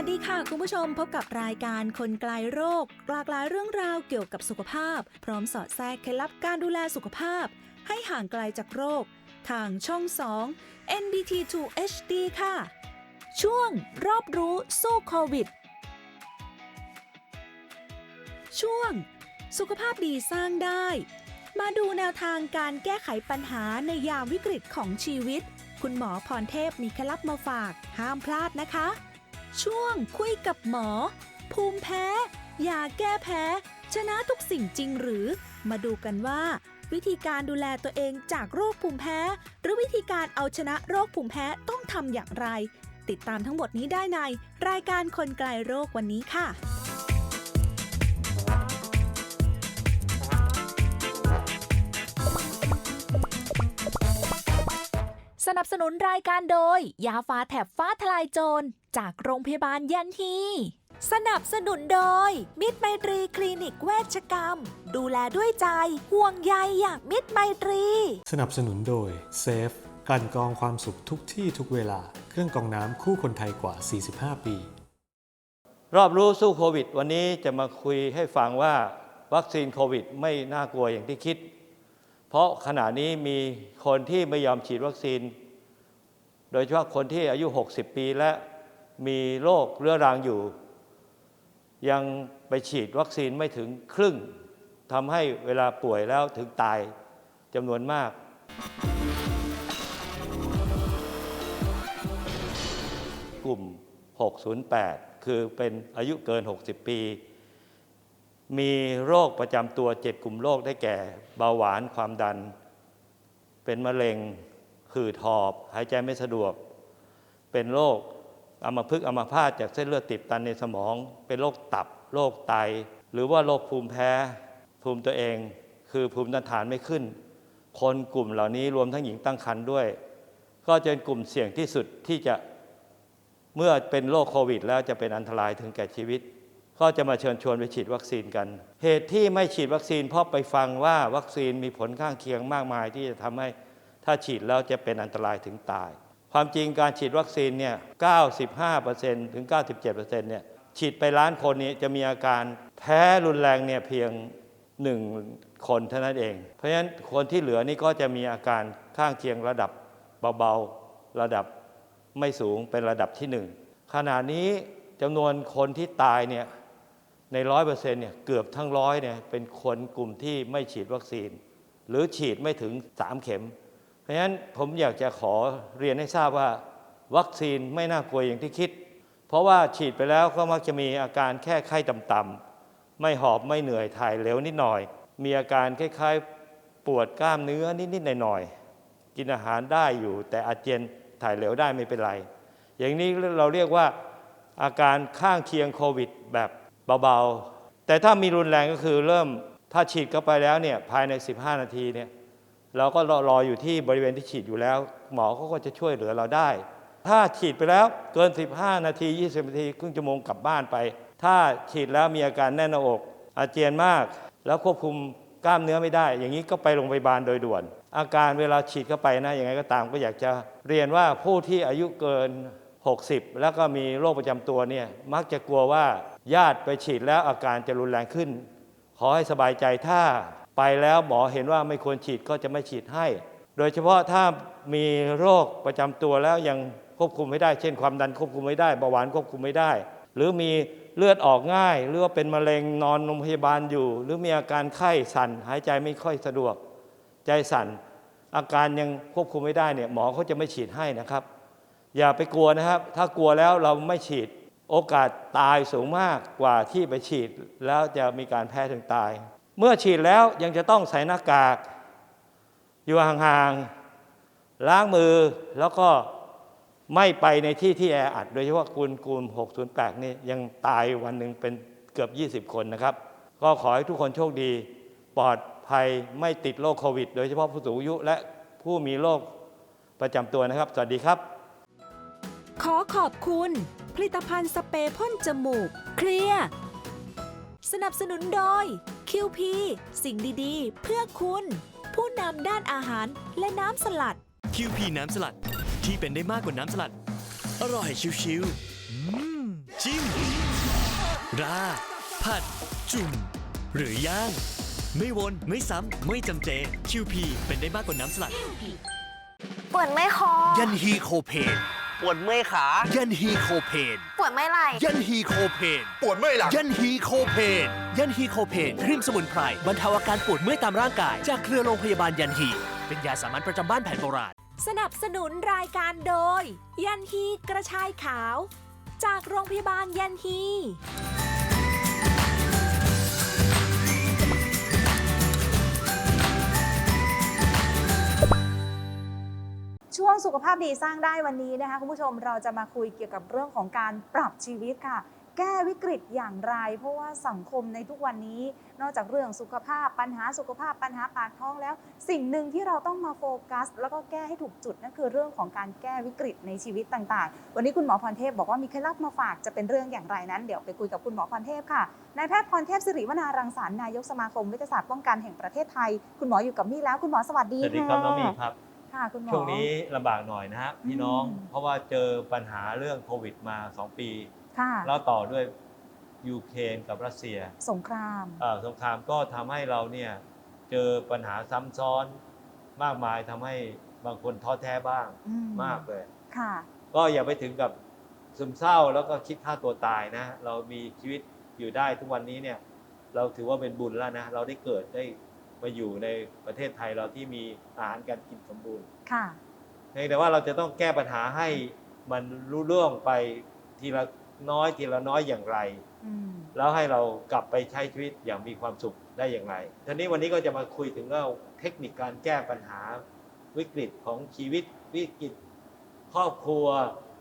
วัสดีค่ะ คุณผู้ชมพบกับรายการคนไกลโรค หลากหลายเรื่องราวเกี่ยวกับสุขภาพ พร้อมสอดแทรกเคล็ดลับการดูแลสุขภาพ ให้ห่างไกลจากโรค ทางช่อง 2 NBT 2 HD ค่ะ ช่วงรอบรู้สู้โควิด ช่วง สุขภาพดีสร้างได้ มาดูแนวทางการแก้ไขปัญหาในยามวิกฤตของชีวิต คุณหมอพรเทพมีเคล็ดลับมาฝาก ห้ามพลาดนะคะ ช่วงคุยกับหมอ ภูมิแพ้ยาแก้แพ้ ชนะทุกสิ่งจริงหรือ มาดูกันว่า วิธีการดูแลตัวเองจากโรคภูมิแพ้ หรือวิธีการเอาชนะโรคภูมิแพ้ต้องทำอย่างไร ติดตามทั้งหมดนี้ได้ใน รายการคนไกลโรควันนี้ค่ะ สนับสนุนรายการโดย ยาฟ้าแถบฟ้าทลายโจร จากโรงพยาบาลยันฮีสนับสนุนโดย มิตรไมตรีคลินิกเวชกรรม ดูแลด้วยใจ ห่วงใยอย่างมิตรไมตรี สนับสนุนโดยเซฟกลั่นกรองความสุขทุกที่ทุกเวลา เครื่องกรองน้ำคู่คนไทยกว่า 45 ปี รอบรู้สู้โควิด วันนี้จะมาคุยให้ฟังว่าวัคซีนโควิด ไม่น่ากลัวอย่างที่คิด เพราะขณะนี้มีคนที่ไม่ยอมฉีดวัคซีน โดยเฉพาะคนที่อายุ 60 ปีและมีโรคเรื้อรังอยู่ ยังไปฉีดวัคซีนไม่ถึงครึ่งทำให้เวลาป่วยแล้วถึงตายจำนวนมาก กลุ่ม 608 คือเป็นอายุเกิน 60 ปี มีโรคประจำตัว 7 กลุ่มโรคได้แก่ เบาหวานความดัน เป็นมะเร็ง หืดหอบ หายใจไม่สะดวก เป็นโรคอัมพฤกษ์อัมพาตจากเส้นเลือดติดตันในสมอง เป็นโรคตับ โรคไต หรือว่าโรคภูมิแพ้ ภูมิตัวเอง คือภูมิต้านทานไม่ขึ้น คนกลุ่มเหล่านี้รวมทั้งหญิงตั้งครรภ์ด้วย ก็จะเป็นกลุ่มเสี่ยงที่สุดที่จะเมื่อเป็นโรคโควิด แล้วจะเป็นอันตรายถึงแก่ชีวิต ก็จะมาเชิญชวนไปฉีดวัคซีนกัน เหตุที่ไม่ฉีดวัคซีนเพราะไปฟังว่าวัคซีนมีผลข้างเคียงมากมายที่จะทำให้ ถ้าฉีดแล้วจะเป็นอันตรายถึงตาย ความจริงการฉีดวัคซีนเนี่ย 95%ถึง 97%เนี่ย ฉีดไปล้านคนนี้จะมีอาการแพ้รุนแรงเนี่ยเพียงหนึ่งคนเท่านั้นเอง เพราะฉะนั้นคนที่เหลือนี่ก็จะมีอาการข้างเคียงระดับเบาๆ ระดับไม่สูงเป็นระดับที่หนึ่งขณะนี้จำนวนคนที่ตายเนี่ยในร้อยเปอร์เซ็นต์เนี่ยเกือบทั้งร้อยเนี่ยเป็นคนกลุ่มที่ไม่ฉีดวัคซีน หรือฉีดไม่ถึง 3 เข็ม ราะฉะนั้นผมอยากจะขอเรียนให้ทราบว่า วัคซีนไม่น่ากลัวอย่างที่คิด เพราะว่าฉีดไปแล้วก็มักจะมีอาการแค่ไข้ต่ำๆไม่หอบไม่เหนื่อยถ่ายเร็วนิดหน่อย มีอาการคล้ายๆปวดกล้ามเนื้อนิดๆหน่อยๆกินอาหารได้อยู่ แต่อาเจียนถ่ายเหลวได้ไม่เป็นไร อย่างนี้เราเรียกว่าอาการข้างเคียงโควิดแบบเบาๆแต่ถ้ามีรุนแรงก็คือเริ่มถ้าฉีดเข้าไปแล้วเนี่ยภายใน 15 นาทีเนี่ย เราก็รอรออยู่ที่บริเวณที่ฉีดอยู่แล้ว หมอเขาก็จะช่วยเหลือเราได้ ถ้าฉีดไปแล้วเกิน 15 นาที 20 นาทีครึ่งชั่วโมงกลับบ้านไป ถ้าฉีดแล้วมีอาการแน่นหน้าอก อาเจียนมาก แล้วควบคุมกล้ามเนื้อไม่ได้ อย่างนี้ก็ไปโรงพยาบาลโดยด่วน อาการเวลาฉีดเข้าไปนะย่างไรก็ตามก็อยากจะเรียนว่าผู้ที่อายุเกิน 60 แล้วก็มีโรคประจำตัวเนี่ยมักจะกลัวว่าญาติไปฉีดแล้วอาการจะรุนแรงขึ้น ขอให้สบายใจถ้า ไปแล้วหมอเห็นว่าไม่ควรฉีดก็จะไม่ฉีดให้ โดยเฉพาะถ้ามีโรคประจำตัวแล้วยังควบคุมไม่ได้ เช่น ความดันควบคุมไม่ได้เบาหวานควบคุมไม่ได้ หรือมีเลือดออกง่าย หรือว่าเป็นมะเร็งนอนโรงพยาบาลอยู่ หรือมีอาการไข้สั่นหายใจไม่ค่อยสะดวก ใจสั่น อาการยังควบคุมไม่ได้เนี่ยหมอเขาจะไม่ฉีดให้นะครับ อย่าไปกลัวนะครับ ถ้ากลัวแล้วเราไม่ฉีดโอกาสตายสูงมากกว่าที่ไปฉีดแล้วจะมีการแพ้ถึงตาย เมื่อฉีดแล้วยังจะต้องใส่หน้ากาก อยู่ห่างๆล้างมือแล้วก็ไม่ไปในที่ที่แออัด โดยเฉพาะกลุ่มกลุ่ม608 นี่ยังตายวันหนึ่งเป็นเกือบ 20 คนนะครับ ก็ขอให้ทุกคนโชคดี ปลอดภัยไม่ติดโรคโควิด โดยเฉพาะผู้สูงอายุและผู้มีโรคประจำตัวนะครับ สวัสดีครับ ขอขอบคุณ ผลิตภัณฑ์สเปรย์พ่นจมูก เคลียร์สนับสนุนโดย QP สิ่งดีๆ เพื่อคุณ ผู้นำด้านอาหารและน้ำสลัดคิวพีน้ำสลัดที่เป็นได้มากกว่าน้ำสลัด อร่อยชิวๆอืมจิ้ม ราดผัด จุ่ม หรือย่าง ไม่วน ไม่ซ้ำ ไม่จำเจคิวพีเป็นได้มากกว่าน้ำสลัด ปวดไม่คอ ยันฮีโคเพน ปวดเมื่อยขา ยันฮีโคเพน ปวดไม่ไหล่ยันฮีโคเพน ปวดเมื่อยหลังยันฮีโคเพน ยันฮีโคเพน ครีมสมุนไพรบรรเทาอาการปวดเมื่อยตามร่างกาย จากเครือโรงพยาบาลยันฮี เป็นยาสามัญประจำบ้านแผนโบราณ สนับสนุนรายการโดย ยันฮีกระชายขาว จากโรงพยาบาลยันฮี ช่วงสุขภาพดีสร้างได้วันนี้นะคะคุณผู้ชมเราจะมาคุยเกี่ยวกับเรื่องของการปรับชีวิตค่ะ แก้วิกฤตอย่างไร เพราะว่าสังคมในทุกวันนี้ นอกจากเรื่องสุขภาพปัญหาสุขภาพปัญหาปากท้องแล้ว สิ่งหนึ่งที่เราต้องมาโฟกัส แล้วก็แก้ให้ถูกจุดนั่นคือเรื่องของการแก้วิกฤตในชีวิตต่างๆ วันนี้คุณหมอพรเทพบอกว่ามีเคล็ดลับมาฝากจะเป็นเรื่องอย่างไรนั้น เดี๋ยวไปคุยกับคุณหมอพรเทพค่ะนายแพทย์พรเทพสิริวนารังสรรค์นายกสมาคมวิทยาศาสตร์ป้องกันแห่งประเทศไทย คุณหมออยู่กับนี่แล้วคุณหมอสวัสดีสวัสดีครับน้องมีครับ ค่ะคุณหมอ ช่วงนี้ลำบากหน่อยนะฮะพี่น้องอืม เพราะว่าเจอปัญหาเรื่องโควิดมา 2 ปี ค่ะแล้วต่อด้วยยูเครนกับรัสเซียสงคราม เอ่อสงครามก็ทำให้เราเนี่ยเจอปัญหาซ้ำซ้อนมากมายทำให้บางคนท้อแท้บ้างอืมากเลย ค่ะ ก็อย่าไปถึงกับซึมเศร้าแล้วก็คิดฆ่าตัวตายนะ เรามีชีวิตอยู่ได้ทุกวันนี้เนี่ย เราถือว่าเป็นบุญแล้วนะ เราได้เกิดได้ มาอยู่ในประเทศไทยเราที่มีอาหารการกินสมบูรณ์ค่ะ เพียงแต่ว่าเราจะต้องแก้ปัญหาให้มันรู้เรื่องไปทีละน้อยทีละน้อยอย่างไร อืมแล้วให้เรากลับไปใช้ชีวิตอย่างมีความสุขได้อย่างไรทีนี้วันนี้ก็จะมาคุยถึงเรื่องเทคนิคการแก้ปัญหาวิกฤตของชีวิต วิกฤตครอบครัว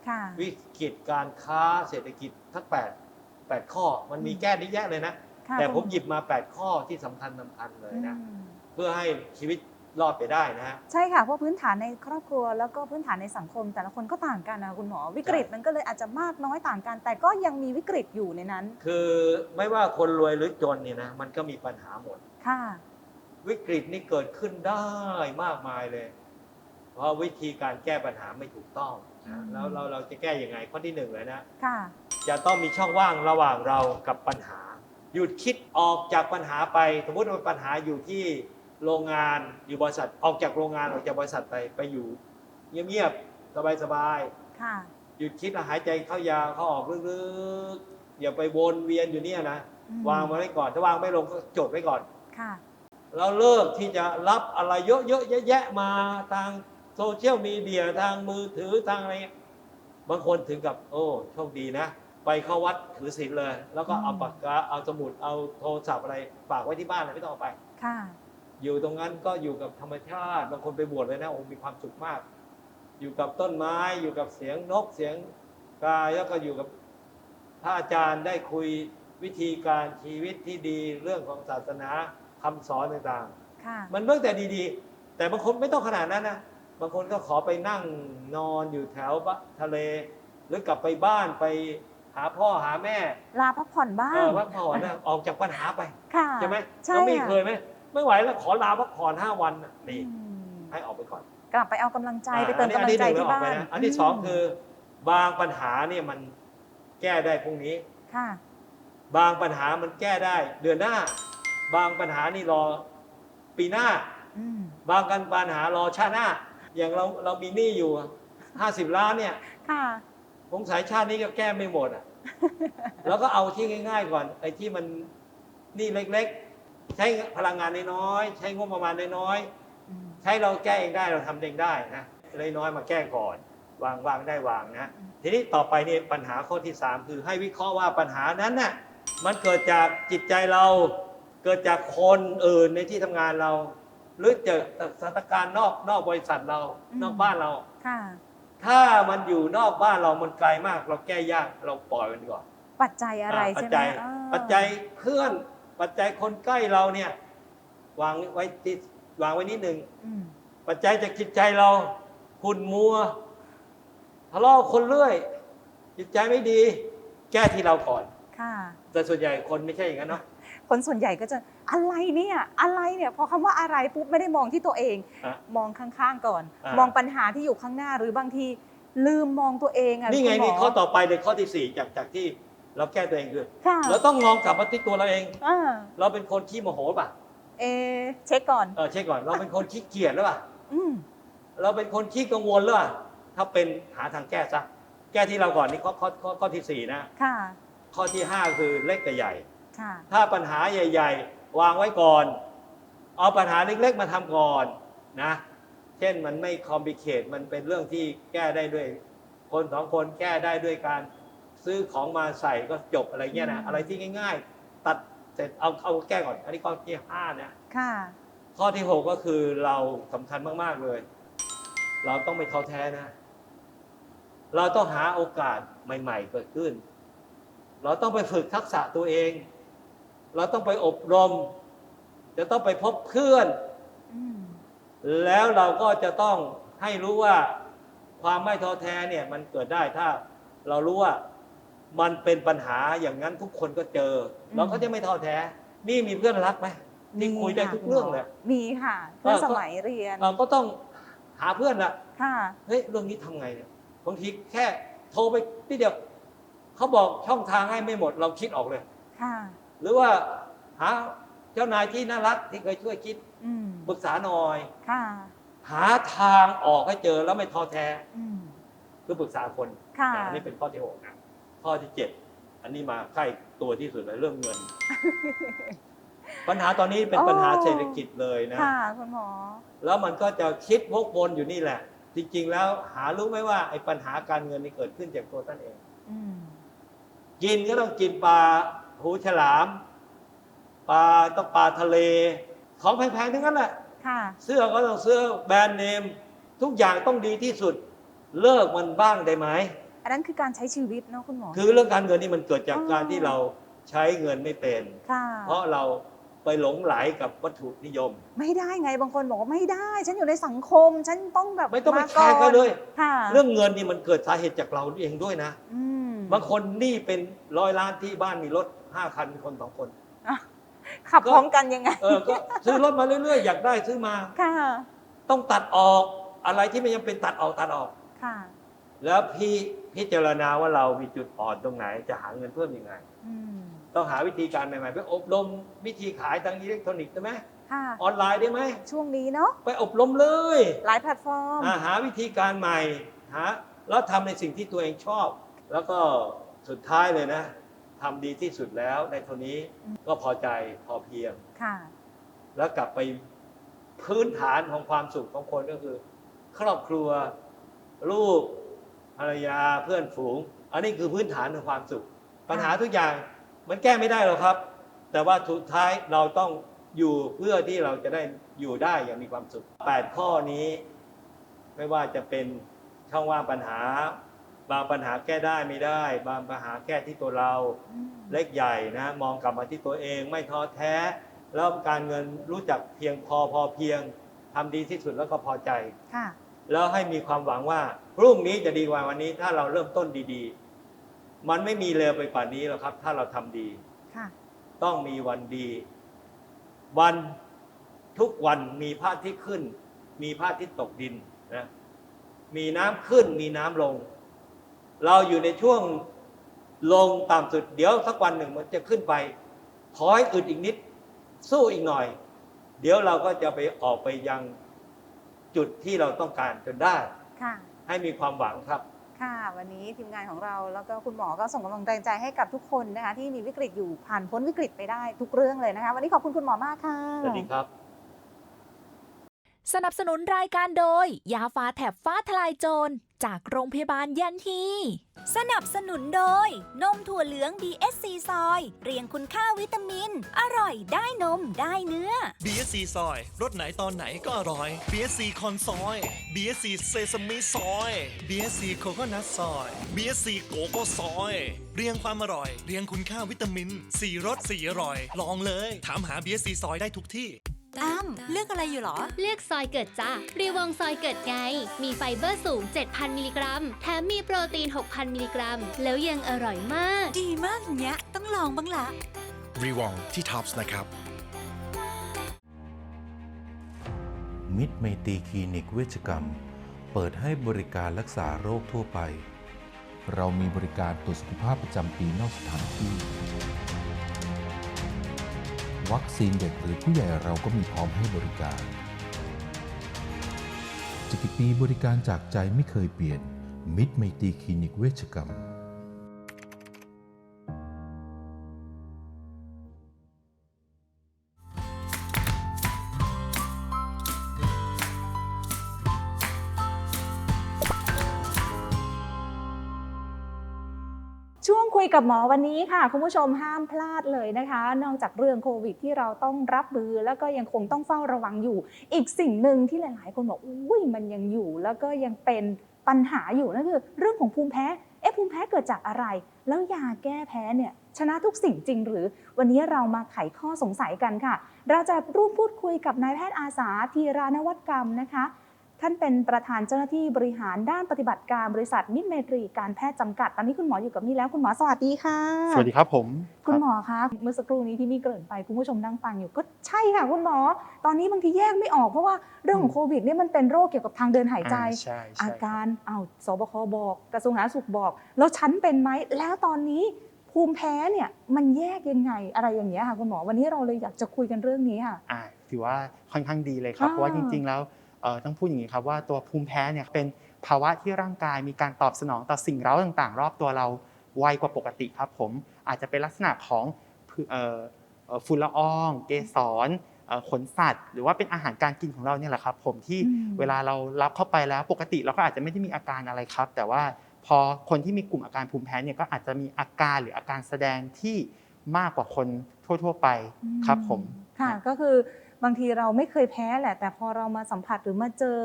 ค่ะ วิกฤตการค้าเศรษฐกิจทั้ง8 8ข้อมันมีแก้ได้แยะเลยนะค่ะ แต่คุณผมหยิบมา 8 ข้อที่สำคัญสำคัญเลยนะอืมเพื่อให้ชีวิตรอดไปได้นะฮะ ใช่ค่ะ เพราะพื้นฐานในครอบครัวแล้วก็พื้นฐานในสังคม แต่ละคนก็ต่างกันนะคุณหมอวิกฤตมันก็เลยอาจจะมากน้อยต่างกัน แต่ก็ยังมีวิกฤตอยู่ในนั้น คือไม่ว่าคนรวยหรือจนเนี่ยนะมันก็มีปัญหาหมดค่ะ วิกฤตนี่เกิดขึ้นได้มากมายเลย เพราะวิธีการแก้ปัญหาไม่ถูกต้องอืนะมแล้วเราเราจะแก้ยังไงข้อที่หนึ่งเลยนะค่ะจะต้องมีช่องว่างระหว่างเรากับปัญหา หยุดคิดออกจากปัญหาไป สมมติว่าปัญหาอยู่ที่โรงงานอยู่บริษัทออกจากโรงงานออกจากบริษัทไปไปอยู่ เงียบๆสบายค่ะ ๆหยุดคิดแล้วหายใจเข้ายาวเข้าออกลึกๆอย่าไปวนเวียนอยู่เนี่ยนะอืม วางมาไว้ก่อนถ้าวางไม่ลงก็จดไว้ก่อน ค่ะ เราเลิกที่จะรับอะไรเยอะๆแยะๆมาทางโซเชียลมีเดียทางมือถือทางอะไรเงี้ยบางคนถึงกับ โอ้โชคดีนะ ไปเข้าวัดถือศีลเลย แล้วก็เอาอืมปากกาเอาสมุดเอาโทรศัพท์อะไรฝากไว้ที่บ้านเลยไม่ต้องเอาไป ค่ะ อยู่ตรงนั้นก็อยู่กับธรรมชาติบางคนไปบวชเลยนะโอ้มีความสุขมาก อยู่กับต้นไม้อยู่กับเสียงนกเสียงกาแล้วก็อยู่กับพระอาจารย์ได้คุยวิธีการชีวิตที่ดีเรื่องของศาสนาคำสอนต่างๆค่ะมันเรื่องแต่ดีๆ แต่บางคนไม่ต้องขนาดนั้นนะบางคนก็ขอไปนั่งนอนอยู่แถวบะทะเล หรือกลับไปบ้านไป หาพ่อหาแม่ลาพักผ่อนบ้าเองอพักผ่อนนะออกจากปัญหาไปค่ะใช่ไหมใช่น้องมีค่ะเคยไหมไม่ไหวแล้วขอลาพักผ่อนห้าวันน่ะนี่อืมให้ออกไปก่อนกลับไปเอากำลังใจอ่าไปเติมกำลังใจอันนี้ที่หนึ่บ้าเรออกนไปะอันที่สองคือบางปัญหาเนี่ยมันแก้ได้พรุ่งนี้ ค่ะ บางปัญหามันแก้ได้ เดือนหน้า บางปัญหานี่รอปีหน้า อืมบางกันปัญหารอชาติหน้า อย่างเราเรามีหนี้อยู่ 50 ล้านเนี่ยค่ะ สงสัยชาตินี้ก็แก้ไม่หมดอะ แล้วก็เอาที่ง่าย ๆ ก่อนไอ้ที่มันหนี้เล็กๆ ใช้พลังงานน้อยๆใช้งบประมาณน้อยๆอืมใช้เราแก้เองได้เราทำเองได้นะเลยน้อยมาแก้ก่อน วางวางได้วางนะทีนี้ต่อไปเนี่ยปัญหาข้อที่ 3 คือให้วิเคราะห์ว่าปัญหานั้นน่ะมันเกิดจากจิตใจเราเกิดจากคนอื่นในที่ทำงานเรา หรือเจอสถานการณ์นอกนอกบริษัทเรานอกบ้านเราค่ะ ถ้ามันอยู่นอกบ้านเรามันไกลมาก เราแก้ยากเราปล่อยมันก่อนปัจจัยอะไราปัใช่จไหมจัยอ่าปัจจัยเพื่อนปัจจัยคนใกล้เราเนี่ยวางไว้ที่วางไว้นิดหนึ่งอืมปัจจัยจากจิตใจเราขุ่นมัวทะเลาะคนเรื่อย จิตใจไม่ดี แก้ที่เราก่อนค่ะแต่ส่วนใหญ่คนไม่ใช่อย่างนั้นเนาะ คนส่วนใหญ่ก็จะอะไรเนี่ยอะไรเนี่ยพอคำว่าอะไรปุ๊บไม่ได้มองที่ตัวเอง อะมองข้างๆก่อน อะ มองปัญหาที่อยู่ข้างหน้าหรือบางทีลืมมองตัวเองอะนี่ไงคุณหมนี่ข้อต่อไปเลยข้อที่สี่จากจากที่เราแก้ตัวเองคือค่ะเราต้องมองกลับมาที่ตัวเราเอง อ่าเราเป็นคนขี้โมโหป่ะเอะเช็คก่อน เออเช็คก่อนเราเป็นคนขี้เกียจหรือเปล่าอืมเราเป็นคนขี้กังวลหรือเปล่าถ้าเป็นหาทางแก้ซะแก้ที่เราก่อนนี่ข้อข้อข้อข้อที่สี่นะ ค่ะ ข้อที่ห้าคือเล็กกับใหญ่ค่ะ ถ้าปัญหาใหญ่ ๆ วางไว้ก่อน เอาปัญหาเล็กๆ มาทำก่อนนะ เช่นมันไม่คอมพลีเคทมันเป็นเรื่องที่แก้ได้ด้วย คนสองคนแก้ได้ด้วยการซื้อของมาใส่ก็จบอะไรเงี้ยนะอืมอะไรที่ง่าย ๆ ตัดเสร็จเอาเอาแก้ก่อน อันนี้ข้อที่ห้านะค่ะ ข้อที่หกก็คือเราสำคัญมากๆเลย เราต้องไม่ท้อแท้นะ เราต้องหาโอกาสใหม่ ๆ เกิดขึ้น เราต้องไปฝึกทักษะตัวเอง เราต้องไปอบรม จะต้องไปพบเพื่อนอืมแล้วเราก็จะต้องให้รู้ว่าความไม่ท้อแท้เนี่ยมันเกิดได้ถ้าเรารู้ว่ามันเป็นปัญหาอย่างนั้นทุกคนก็เจอ เราก็จะไม่ท้อแท้ นี่มีเพื่อนรักไหมนี่คุยได้ค่ะทุกเรื่องเลยมีค่ะเพื่อนเออสมัยเรียนเราก็ต้องหาเพื่อนละค่ะเฮ้ยเรื่องนี้ทำไงเนี่ยบางทีแค่โทรไปพี่เดียวเขาบอกช่องทางให้ไม่หมด เราคิดออกเลย ค่ะ หรือว่าหาเจ้านายที่น่ารักที่เคยช่วยคิดอืมปรึกษาหน่อย ค่ะหาทางออกให้เจอแล้วไม่ท้อแท้อืมคือปรึกษาคนค่ะนะอันนี้เป็นข้อที่หกนะข้อที่เจ็ดอันนี้มาใกล้ตัวที่สุดเลยเรื่องเงิน ปัญหาตอนนี้เป็นปัญหาเศรษฐกิจเลยนะ ค่ะคุณหมอแล้วมันก็จะคิดวกวนอยู่นี่แหละ จริง ๆ แล้วหารู้ไหมว่าไอ้ปัญหาการเงินนี่เกิดขึ้นจากตัวท่านเอง อืมกินก็ต้องกินปลา หูฉลาม ปลาต้องปลาทะเล ของแพงๆทั้งนั้นแหละค่ะ เสื้อก็ต้องเสื้อแบรนด์เนม ทุกอย่างต้องดีที่สุด เลิกมันบ้างได้ไหมอันนั้นคือการใช้ชีวิตเนาะคุณหมอ คือเรื่องการเงินนี่มันเกิดจากอ๋อการที่เราใช้เงินไม่เป็น ค่ะ เพราะเราไปหลงไหลกับวัตถุนิยม ไม่ได้ไงบางคนบอกว่าไม่ได้ ฉันอยู่ในสังคม ฉันต้องแบบไม่ต้องไปาแคร์กันเลย ค่ะ เรื่องเงินนี่มันเกิดสาเหตุจากเราเองด้วยนะ อืม บางคนหนี่เป็นร้อยล้านที่บ้านมีรถ ห้าคันมีคนสองคนอะขับพร้อมกันยังไง เออก็ซื้อรถมาเรื่อยๆ อยากได้ซื้อมา ค่ะ ต้องตัดออกอะไรที่ไม่ยังเป็นตัดออกตัดออก ค่ะ แล้วพี่พิจารณาว่าเรามีจุดอ่อนตรงไหน จะหาเงินเพิ่มยังไง อืม ต้องหาวิธีการใหม่ๆ ไปอบรมวิธีขายทางอิเล็กทรอนิกส์ได้ไหมค่ะ ออนไลน์ได้ไหม ช่วงนี้เนาะ ไปอบรมเลยหลายแพลตฟอร์ม อ่าหาวิธีการใหม่หาแล้วทำในสิ่งที่ตัวเองชอบ แล้วก็สุดท้ายเลยนะ ทำดีที่สุดแล้วในเท่านี้ก็พอใจพอเพียง ค่ะ แล้วกลับไปพื้นฐานของความสุขของคนก็คือ ครอบครัว ลูกภรรยาเพื่อนฝูง อันนี้คือพื้นฐานของความสุข ปัญหาทุกอย่างมันแก้ไม่ได้หรอกครับ แต่ว่าสุดท้ายเราต้องอยู่เพื่อที่เราจะได้อยู่ได้อย่างมีความสุข 8 ข้อนี้ ไม่ว่าจะเป็นช่องว่างปัญหา บางปัญหาแก้ได้ไม่ได้ บางปัญหาแก้ที่ตัวเราอืมเล็กใหญ่นะมองกลับมาที่ตัวเองไม่ท้อแท้ แล้วการเงินรู้จักเพียงพอพอเพียงทำดีที่สุดแล้วก็พอใจค่ะแล้วให้มีความหวังว่าพรุ่งนี้จะดีกว่าวันนี้ถ้าเราเริ่มต้นดี ๆ มันไม่มีเลวไปกว่านี้หรอกครับ ถ้าเราทำดีค่ะต้องมีวันดี วันทุกวันมีพระอาทิตย์ขึ้น มีพระอาทิตย์ตกดินนะมีน้ำขึ้นมีน้ำลง เราอยู่ในช่วงลงต่ำสุดเดี๋ยวสักวันหนึ่งมันจะขึ้นไป ขอให้อึดอีกนิด สู้อีกหน่อย เดี๋ยวเราก็จะไปออกไปยังจุดที่เราต้องการจนได้ ค่ะ ให้มีความหวังครับ ค่ะ วันนี้ทีมงานของเราแล้วก็คุณหมอก็ส่งกำลังแรงใจให้กับทุกคนนะคะ ที่มีวิกฤตอยู่ผ่านพ้นวิกฤตไปได้ทุกเรื่องเลยนะคะ วันนี้ขอบคุณคุณหมอมากค่ะ สวัสดีครับ สนับสนุนรายการโดย ยาฟ้าแถบฟ้าทลายโจร จากโรงพยาบาลยันฮีสนับสนุนโดย นมถั่วเหลือง BSC ซอย เรียงคุณค่าวิตามิน อร่อยได้นมได้เนื้อ BSC ซอยรสไหนตอนไหนก็อร่อย BSC คอนซอย BSC เซซามิซอย BSC โคโคนัทซอย BSC โกโก้ซอย เรียงความอร่อย เรียงคุณค่าวิตามิน4รส4อร่อย ลองเลย ถามหา BSC ซอยได้ทุกที่ อ้ำเลือกอะไรอยู่หรอ เลือกซอยเกิดจ้ารีวองซอยเกิดไง มีไฟเบอร์สูง 7,000 มิลลิกรัม แถมมีโปรตีน 6,000 มิลลิกรัม แล้วยังอร่อยมาก ดีมากอย่างเงี้ยต้องลองบ้างละรีวองที่ท็อปส์นะครับ มิตรไมตรีคลินิกเวชกรรม เปิดให้บริการรักษาโรคทั่วไป เรามีบริการตรวจสุขภาพประจำปีนอกสถานที่ วัคซีนเด็กหรือผู้ใหญ่เราก็มีพร้อมให้บริการจะกี่ปีบริการจากใจไม่เคยเปลี่ยน มิตรไมตรีคลินิกเวชกรรม กับหมอวันนี้ค่ะ คุณผู้ชมห้ามพลาดเลยนะคะ นอกจากเรื่องโควิดที่เราต้องรับมือแล้วก็ยังคงต้องเฝ้าระวังอยู่ อีกสิ่งหนึ่งที่หลาย ๆ คนบอกอุ้ยมันยังอยู่แล้วก็ยังเป็นปัญหาอยู่นั่นคือเรื่องของภูมิแพ้เอ๊ะภูมิแพ้เกิดจากอะไร แล้วยาแก้แพ้เนี่ยชนะทุกสิ่งจริงหรือ วันนี้เรามาไขข้อสงสัยกันค่ะ เราจะร่วมพูดคุยกับนายแพทย์อาสาธีรานวัตกรรมนะคะ ท่านเป็นประธานเจ้าหน้าที่บริหารด้านปฏิบัติการบริษัทมิตรเมตรีการแพทย์จำกัด ตอนนี้คุณหมออยู่กับนี่แล้วคุณหมอสวัสดีค่ะ สวัสดีครับผม คุณหมอคะเมื่อสักครู่นี้ที่มีเกริ่นไปคุณผู้ชมนั่งฟังอยู่ก็ใช่ค่ะคุณหมอ ตอนนี้บางทีแยกไม่ออกเพราะว่าเรื่องของโควิดเนี่ยมันเป็นโรคเกี่ยวกับทางเดินหายใจอ่าใช่ใช่อาการเอาวสบคบอกกระทรวงสาธารณสุขบอก แล้วฉันเป็นไหมแล้วตอนนี้ภูมิแพ้เนี่ยมันแยกยังไงอะไรอย่างเงี้ยค่ะคุณหมอวันนี้เราเลยอยากจะคุยกันเรื่องนี้ค่ะอ่าถือว่าค่อนข้างดีเลยครับอ่าเพราะว่าจริง ๆ แล้วเอ่อ ต้องพูดอย่างนี้ครับว่าตัวภูมิแพ้เนี่ยเป็นภาวะที่ร่างกายมีการตอบสนองต่อสิ่งเร้าต่างๆ รอบตัวเราไวกว่าปกติครับผมอาจจะเป็นลักษณะของพืเอ่อเอ่อฝุ่นละออง เกสรเอ่อขนสัตว์ หรือว่าเป็นอาหารการกินของเราเนี่ยแหละครับ ผมที่อืมเวลาเรารับเข้าไปแล้วปกติเราก็อาจจะไม่ได้มีอาการอะไรครับ แต่ว่าพอคนที่มีกลุ่มอาการภูมิแพ้เนี่ยก็อาจจะมีอาการหรืออาการแสดงที่มากกว่าคนทั่ว ๆ ไปครับผมค่ะก็คือ บางทีเราไม่เคยแพ้แหละ แต่พอเรามาสัมผัสหรือมาเจอ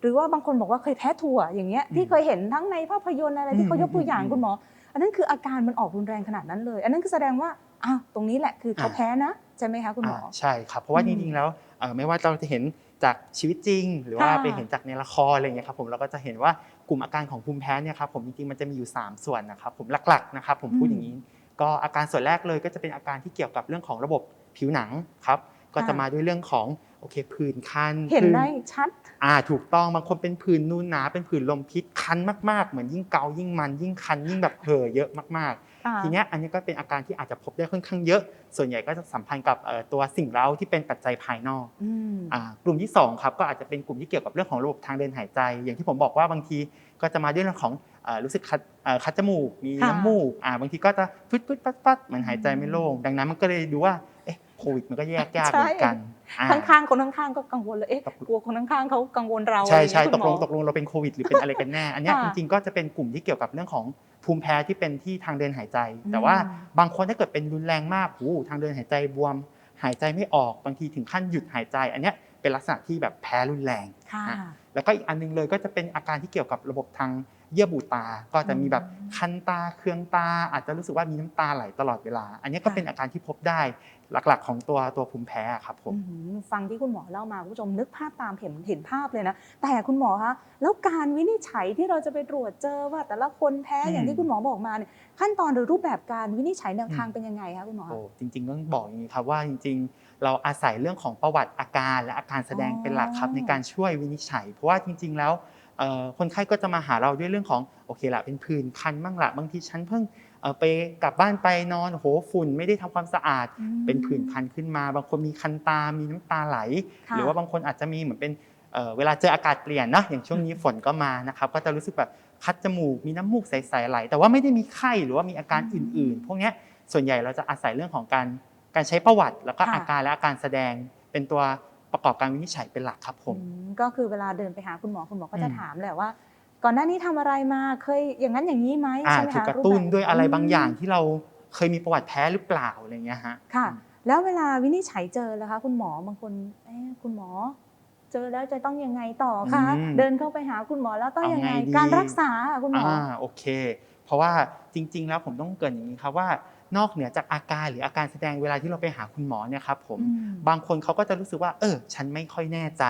หรือว่าบางคนบอกว่าเคยแพ้ถั่วอย่างเงี้ยอืมที่เคยเห็นทั้งในภาพยนตร์อะไรที่เขายกตัวอย่างอืมคุณหมอ อันนั้นคืออาการมันออกรุนแรงขนาดนั้นเลย อันนั้นคือแสดงว่าอ้าวตรงนี้แหละคือเขาอ่าแพ้นะใช่ไหมคะคุณหมอาใช่ครับเพราะว่าอืจมริงๆแล้วเอ่อไม่ว่าเราจะเห็นจากชีวิตจริง หรือว่าค่ะไปเห็นจากในละครอะไรอย่างเงี้ยครับผมเราก็จะเห็นว่ากลุ่มอาการของภูมิแพ้เนี่ยครับผมจริงๆมันจะมีอยู่ 3 ส่วนนะครับผมหลักๆนะครับผมพูดอย่างนี้ ก็อาการส่วนแรกเลยก็จะเป็นอาการที่เกี่ยวกับเรื่องของระบบผิวหนังครับ ก็จะมาด้วยเรื่องของโอเคผื่นคันเห็นผื่ได้ชัด อ่าถูกต้องบางคนเป็นผื่นนูนหนา เป็นผื่นลมพิษคันมากๆ เหมือนยิ่งเกายิ่งมัน ยิ่งคันยิ่งแบบเห่อเยอะมากๆค่ะทีเนี้ยอันนี้ก็เป็นอาการที่อาจจะพบได้ค่อนข้างเยอะ ส่วนใหญ่ก็จะสัมพันธ์กับเอ่อตัวสิ่งเร้าที่เป็นปัจจัยภายนอกอืมอ่ากลุ่มที่สองครับก็อาจจะเป็นกลุ่มที่เกี่ยวกับเรื่องของระบบทางเดินหายใจ อย่างที่ผมบอกว่าบางทีก็จะมาด้วยเรื่องของเอ่อรู้สึกคัดเอ่อคัดจมูกมีค่ะน้ำมูกอ่าบางทีก็จะฟึดฟึดปัดปัดเหมือนหายใจไม่โล่งดังนั้นมันก็เลยดูว่าเอ๊ะโค วิดมันก็แยกยากเหมือนกันอ่าข้างๆคนข้างๆก็กังวลเลยเอ๊ะกลัวคนข้างๆเขากังวลเราใช่อะไรอย่างใช่เงี้ยตคุณกหมลองตกลงเราเป็นโควิด หรือเป็นอะไรกันแน่อันเนี้ยค่ะจริงๆก็จะเป็นกลุ่มที่เกี่ยวกับเรื่องของภูมิแพ้ที่เป็นที่ทางเดินหายใจอืมแต่ว่าบางคนถ้าเกิดเป็นรุนแรงมากหูทางเดินหายใจบวม หายใจไม่ออกบางทีถึงขั้นหยุดหายใจ อันเนี้ยเป็นลักษณะที่แบบแพ้รุนแรงค่ะอะแล้วก็อีกอันหนึงเลยก็จะเป็นอาการที่เกี่ยวกับระบบทางเยื่อบุตา ก็จะมีแบบคันตาเคืองตา อาจจะรู้สึกว่ามีน้ำตาไหลตลอดเวลา อันเนี้ยก็ค่ะเป็นอาการที่พบได้ หลักๆ ของตัวตัวภูมิแพ้อะครับผมอื้อหือฟังที่คุณหมอเล่ามาคุณผู้ชมนึกภาพตามเห็นเห็นภาพเลยนะ แต่คุณหมอคะแล้วการวินิจฉัยที่เราจะไปตรวจเจอว่า แต่ละคนแพ้อืมอย่างที่คุณหมอบอกมาเนี่ยขั้นตอนหรือรูปแบบการวินิจฉัยแนวทางอืมเป็นยังไงคะคุณหมอโอ้จริงๆต้องบอกอย่างนี้ครับว่าจริง ๆ เราอาศัยเรื่องของประวัติอาการและอาการแสดงอ๋อเป็นหลักครับในการช่วยวินิจฉัย เพราะว่าจริง ๆ แล้วเอ่อคนไข้ก็จะมาหาเราด้วยเรื่องของโอเคละเป็นผื่นคันบ้างละบางทีฉันเพิ่ง เอ่อไปกลับบ้านไปนอนโหฝุ่นไม่ได้ทำความสะอาดอืมเป็นผื่นคันขึ้นมา บางคนมีคันตา มีน้ำตาไหลค่ะหรือว่าบางคนอาจจะมีเหมือนเป็นเอ่อเวลาเจออากาศเปลี่ยนนะอย่างช่วงนี้ฝนก็มานะครับก็จะรู้สึกแบบคัดจมูกมีน้ำมูกใสๆไหล แต่ว่าไม่ได้มีไข้หรือว่ามีอาการอื่นๆ พวกเนี้ยส่วนใหญ่เราจะอาศัยเรื่องของการการใช้ประวัติ แล้วก็ค่ะอาการและอาการแสดงเป็นตัวประกอบการวินิจฉัยเป็นหลักครับผมอืมก็คือเวลาเดินไปหาคุณหมอคุณหมอก็จะอืมถามแหละว่า ก่อนหน้านี้ทำอะไรมาเคยอย่างนั้นอย่างนี้ไหมอ่าใช่ไหมถูกคะกระตุ้นปแบบด้วยอะไรบางอย่างมที่เราเคยมีประวัติแพ้หรือเปล่าอะไรเงี้ยฮะค่ะอืมแล้วเวลาวินิจฉัยเจอแล้วคะ คุณหมอบางคนเอ๊ะคุณหมอ เจอแล้วจะต้องยังไงต่อคะอืมเดินเข้าไปหาคุณหมอแล้วต้องเอายังไงไงดีการรักษาอะคุณหมอออ่าโอเค เพราะว่าจริง ๆ แล้วผมต้องเกรินอย่างนี้ครับว่า นอกเหนือจากอาการหรืออาการแสดงเวลาที่เราไปหาคุณหมอเนี่ยครับผมอืมบางคนเขาก็จะรู้สึกว่า เออ ฉันไม่ค่อยแน่ใจ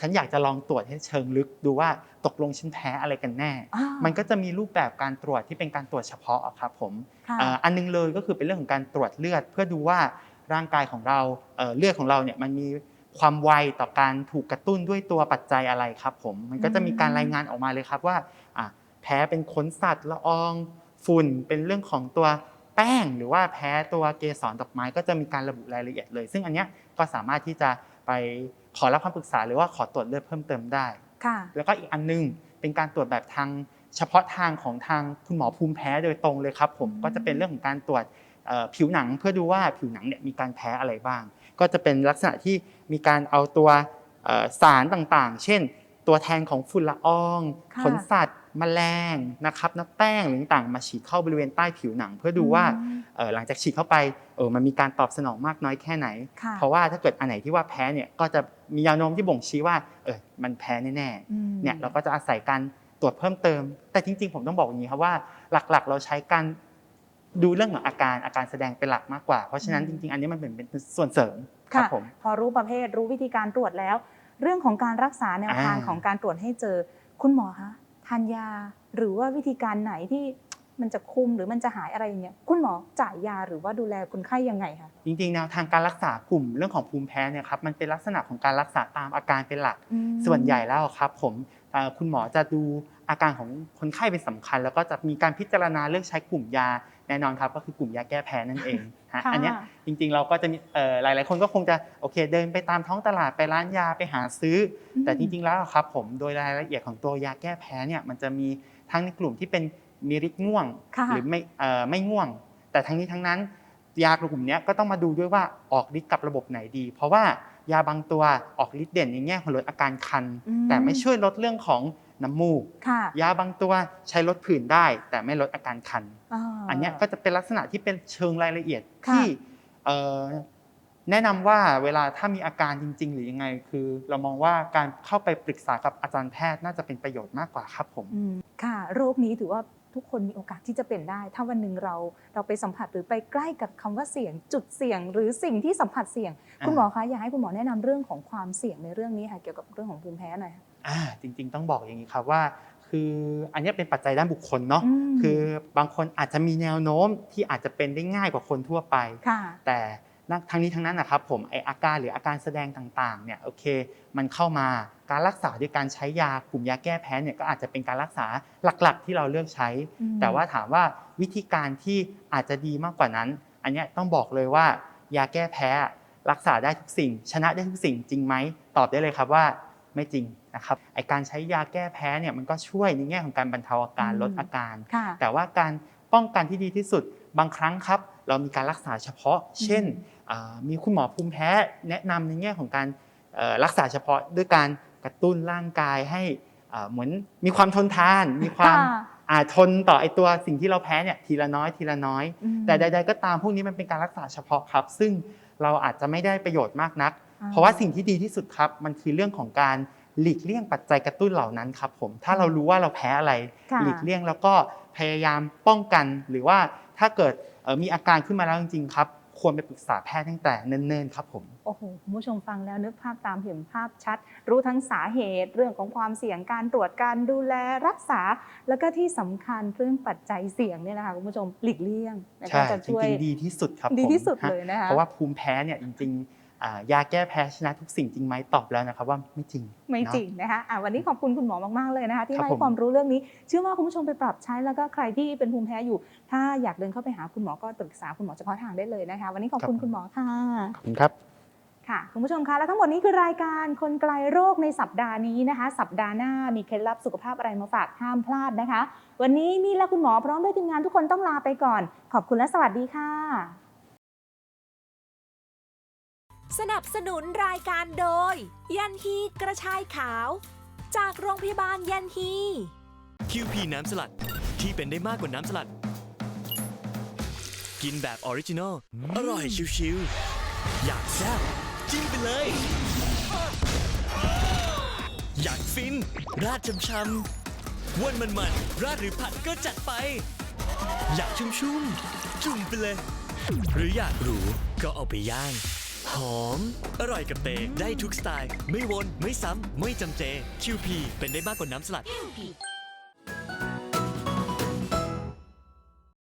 ฉันอยากจะลองตรวจให้เชิงลึกดูว่าตกลงฉันแพ้อะไรกันแน่อ่ามันก็จะมีรูปแบบการตรวจที่เป็นการตรวจเฉพาะอะครับผมค่ะอ่าอันนึงเลยก็คือเป็นเรื่องของการตรวจเลือด เพื่อดูว่าร่างกายของเราเอ่อเลือดของเราเนี่ยมันมีความไวต่อการถูกกระตุ้นด้วยตัวปัจจัยอะไรครับผมมันก็จะมีการรายงานออกมาเลยครับว่าอะแพ้เป็นขนสัตว์ละอองฝุ่นเป็นเรื่องของตัว แป้งหรือว่าแพ้ตัวเกสรดอกไม้ก็จะมีการระบุรายละเอียดเลย ซึ่งอันเนี้ยก็สามารถที่จะไปขอรับคำปรึกษาหรือว่าขอตรวจเลือดเพิ่มเติมได้ ค่ะ แล้วก็อีกอันหนึงเป็นการตรวจแบบทางเฉพาะทางของทางคุณหมอภูมิแพ้โดยตรงเลยครับผมอืมก็จะเป็นเรื่องของการตรวจเอ่อผิวหนังเพื่อดูว่าผิวหนังเนี่ยมีการแพ้อะไรบ้าง ก็จะเป็นลักษณะที่มีการเอาตัวเอ่อสารต่างๆ เช่น ตัวแทนของฝุ่นละออง ค่ะ ขนสัตว์ แมลงนะครับน้ำแป้งหรือต่างๆมาฉีดเข้าบริเวณใต้ผิวหนัง เพื่อดูว่าอืมเอ่อหลังจากฉีดเข้าไปเออมันมีการตอบสนองมากน้อยแค่ไหนค่ะเพราะว่าถ้าเกิดอันไหนที่ว่าแพ้เนี่ยก็จะมีแนวโน้มที่บ่งชี้ว่าเออมันแพ้แน่ๆอืมเนี่ยเราก็จะอาศัยการตรวจเพิ่มเติม แต่จริง ๆ ผมต้องบอกอย่างนี้ครับว่าหลักๆ เราใช้การดูเรื่องของอาการอาการแสดงเป็นหลักมากกว่า เพราะฉะนั้นอืจมริงๆ อันนี้มันเป็นเป็นส่วนเสริมครับค่ะผมพอรู้ประเภทรู้วิธีการตรวจแล้ว เรื่องของการรักษาแนวทางอ่าของการตรวจให้เจอคุณหมอคะ ทานยา หรือว่าวิธีการไหนที่มันจะคุมหรือมันจะหายอะไรอย่างเงี้ยคุณหมอจ่ายยาหรือว่าดูแลคนไข้ยังไงคะจริงๆแนวทางการรักษากลุ่มเรื่องของภูมิแพ้เนี่ยครับมันเป็นลักษณะของการรักษาตามอาการเป็นหลักอืมส่วนใหญ่แล้วครับ ผมเอ่อคุณหมอจะดูอาการของคนไข้เป็นสำคัญ แล้วก็จะมีการพิจารณาเลือกใช้กลุ่มยา แน่นอนครับก็คือกลุ่มยาแก้แพ้นั่นเองฮะค่ะอันเนี้ยจริงๆเราก็จะมีเอ่อหลายๆคนก็คงจะโอเคเดินไปตามท้องตลาดไปร้านยาไปหาซื้ออมแต่จริงๆแล้วครับผมโดยรายละเอียดของตัวยาแก้แพ้เนี่ยมันจะมีทั้งในกลุ่มที่เป็นมีฤทธิ์ง่วงค่ะหรือไม่เอ่อไม่ง่วง แต่ทั้งนี้ทั้งนั้นยากลุ่มเนี้ยก็ต้องมาดูด้วยว่าออกฤทธิ์กับระบบไหนดี เพราะว่ายาบางตัวออกฤทธิ์เด่นในแง่ของลดอาการคันอืมแต่ไม่ช่วยลดเรื่องของ น้ำมูกค่ะยาบางตัวใช้ลดผื่นได้ แต่ไม่ลดอาการคันาอันเนี้ยก็จะเป็นลักษณะที่เป็นเชิงรายละเอียดค่ะที่เอ่อแนะนำว่าเวลาถ้ามีอาการจริง ๆ หรือยังไง คือ เรามองว่าการเข้าไปปรึกษากับอาจารย์แพทย์น่าจะเป็นประโยชน์มากกว่าครับผมอืมค่ะ โรคนี้ถือว่าทุกคนมีโอกาสที่จะเป็นได้ ถ้าวันหนึ่งเราเราไปสัมผัสหรือไปใกล้กับคำว่าเสี่ยง จุดเสี่ยง หรือสิ่งที่สัมผัสเสี่ยงอ่าคุณหมอคะอยากให้คุณหมอแนะนำเรื่องของความเสี่ยงในเรื่องนี้ค่ะเกี่ยวกับเรื่องของภูมิแพ้หน่อยค่ะ อ่าจริง ๆ ต้องบอกอย่างนี้ครับว่า คืออันเนี้ยเป็นปัจจัยด้านบุคคลเนาะอืมคือบางคนอาจจะมีแนวโน้มที่อาจจะเป็นได้ง่ายกว่าคนทั่วไป ค่ะแต่นักทั้งนี้ทั้งนั้นนะครับผมไออาการหรืออาการแสดงต่างๆเนี่ยโอเค มันเข้ามาการรักษาด้วยการใช้ยากลุ่มยาแก้แพ้เนี่ยก็อาจจะเป็นการรักษาหลักๆ ที่เราเลือกใช้ อืมแต่ว่าถามว่าวิธีการที่อาจจะดีมากกว่านั้น อันเนี้ยต้องบอกเลยว่ายาแก้แพ้ รักษาได้ทุกสิ่ง ชนะได้ทุกสิ่งจริงไหมตอบได้เลยครับว่าไม่จริง นะครับไอการใช้ยาแก้แพ้เนี่ยมันก็ช่วยในแง่ของการบรรเทาอาการอืมลดอาการค่ะแต่ว่าการป้องกันที่ดีที่สุดบางครั้งครับ เรามีการรักษาเฉพาะ เช่นอ่ามีคุณหมอภูมิแพ้แนะนำในแง่ของการเอ่อรักษาเฉพาะด้วยการกระตุ้นร่างกายให้อ่าเหมือนมีความทนทาน มีความค่ะอ่าทนต่อไอตัวสิ่งที่เราแพ้เนี่ยทีละน้อยทีละน้อยอืมแต่ใด ๆ ก็ตามพวกนี้มันเป็นการรักษาเฉพาะครับ ซึ่งเราอาจจะไม่ได้ประโยชน์มากนักอ่าเพราะว่าสิ่งที่ดีที่สุดครับ มันคือเรื่องของการ หลีกเลี่ยงปัจจัยกระตุ้นเหล่านั้นครับผมถ้าเรารู้ว่าเราแพ้อะไรค่ะหลีกเลี่ยงแล้วก็พยายามป้องกัน หรือว่าถ้าเกิดเอ่อมีอาการขึ้นมาแล้วจริงๆครับควรไปปรึกษาแพทย์ตั้งแต่เนิ่นๆครับผม โอ้โหคุณผู้ชมฟังแล้วนึกภาพตามเห็นภาพชัด รู้ทั้งสาเหตุเรื่องของความเสี่ยงการตรวจการดูแลรักษา แล้วก็ที่สำคัญเรื่องปัจจัยเสี่ยงเนี่ยนะคะคุณผู้ชมหลีกเลี่ยงนะใช่คะจะจช่วยริงๆดีที่สุดครับดีผมที่สุดฮะเลยนะคะเพราะว่าภูมิแพ้เนี่ยจริงๆอ่า ยาแก้แพ้ชนะทุกสิ่งจริงไหมตอบแล้วนะครับว่าไม่จริง ไม่เนาะจริงนะคะอะวันนี้ขอบคุณคุณหมอมากๆเลยนะคะที่ครับให้ผมความรู้เรื่องนี้ เชื่อว่าคุณผู้ชมไปปรับใช้แล้วก็ใครที่เป็นภูมิแพ้อยู่ ถ้าอยากเดินเข้าไปหาคุณหมอก็ปรึกษาคุณหมอเฉพาะทางได้เลยนะคะ วันนี้ขอบคุณคุณหมอค่ะขอบคุณครับค่ะคุณผู้ชมคะและทั้งหมดนี้คือรายการคนไกลโรคในสัปดาห์นี้นะคะ สัปดาห์หน้ามีเคล็ดลับสุขภาพอะไรมาฝากห้ามพลาดนะคะ วันนี้มีและคุณหมอพร้อมด้วยทีมงานทุกคนต้องลาไปก่อน ขอบคุณและสวัสดีค่ะ สนับสนุนรายการโดย ยันฮีกระชายขาว จากโรงพยาบาลยันฮี QP น้ำสลัดที่เป็นได้มากกว่าน้ำสลัด กินแบบออริจินอลอร่อยชิวๆอยากแซ่บจิ้มไปเลย อยากฟิน ราดช่ำๆวันมันๆราดหรือผัดก็จัดไป อยากชุ่มๆ จุ่มไปเลย หรืออยากหรูก็เอาไปย่าง หอม อร่อยกับเตได้ทุกสไตล์ ไม่วน ไม่ซ้ำ ไม่จำเจ QP เป็นได้มากกว่าน้ำสลัด